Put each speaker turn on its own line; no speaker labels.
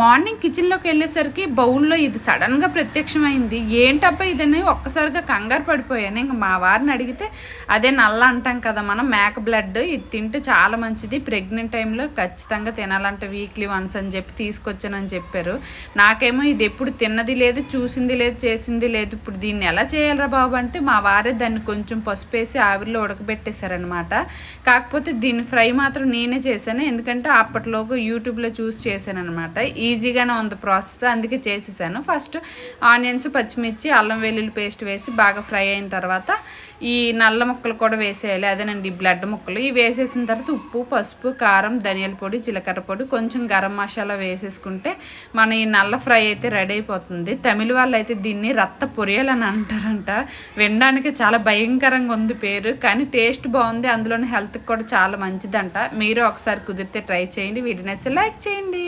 Morning కిచెన్లోకి వెళ్ళేసరికి బౌల్లో ఇది సడన్గా ప్రత్యక్షమైంది. ఏంటబ్బా ఇదని ఒక్కసారిగా కంగారు పడిపోయాను. ఇంక మా వారిని అడిగితే అదే నల్ల అంటాం కదా మనం మేక బ్లడ్ ఇది తింటే చాలా మంచిది. ప్రెగ్నెంట్ టైంలో ఖచ్చితంగా తినాలంటే వీక్లీ వన్స్ అని చెప్పి తీసుకొచ్చానని చెప్పారు. నాకేమో ఇది ఎప్పుడు తిన్నది లేదు చూసింది లేదు చేసింది లేదు. ఇప్పుడు దీన్ని ఎలా చేయాలరా బాబు అంటే మా వారే దాన్ని కొంచెం పసుపు వేసి ఆవిరిలో ఉడకబెట్టేశారనమాట కాకపోతే దీన్ని ఫ్రై మాత్రం నేనే చేశాను. ఎందుకంటే అప్పట్లోగా యూట్యూబ్లో చూసి చేశాను అనమాట ఈజీగానే ఉంది ప్రాసెస్. అందుకే చేసేసాను. ఫస్ట్ ఆనియన్స్ పచ్చిమిర్చి అల్లం వెల్లుల్లి పేస్ట్ వేసి బాగా ఫ్రై అయిన తర్వాత ఈ నల్ల ముక్కలు కూడా వేసేయాలి. అదేనండి బ్లడ్ ముక్కలు. ఇవి వేసేసిన తర్వాత ఉప్పు పసుపు కారం ధనియాల పొడి జీలకర్ర పొడి కొంచెం గరం మసాలా వేసేసుకుంటే మన ఈ నల్ల ఫ్రై అయితే రెడీ అయిపోతుంది. తమిళ వాళ్ళు అయితే దీన్ని రత్త పొరియలు అని అంటారంట. వినడానికి చాలా భయంకరంగా ఉంది పేరు కానీ టేస్ట్ బాగుంది. అందులోని హెల్త్కి కూడా చాలా మంచిదంట. మీరు ఒకసారి కుదిరితే ట్రై చేయండి. వీడియోని అయితే లైక్ చేయండి.